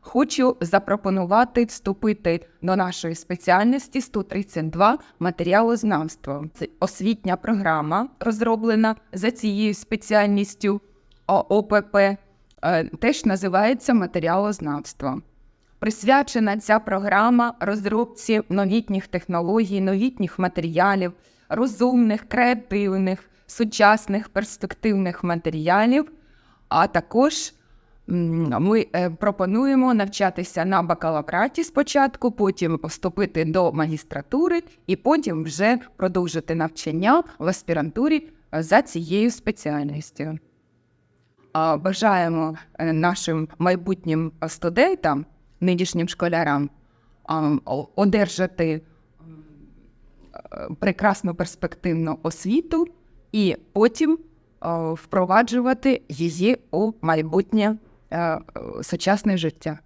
хочу запропонувати вступити до нашої спеціальності 132 матеріалознавство. Це освітня програма, розроблена за цією спеціальністю ОПП, е, теж називається матеріалознавство. Присвячена ця програма розробці новітніх технологій, новітніх матеріалів, розумних, креативних, сучасних, перспективних матеріалів. А також ми е, пропонуємо навчатися на бакалавраті спочатку, потім вступити до магістратури і потім вже продовжити навчання в аспірантурі е, за цією спеціальністю. Бажаємо е, нашим майбутнім студентам, нинішнім школярам, одержати прекрасну перспективну освіту і потім впроваджувати її у майбутнє сучасне життя.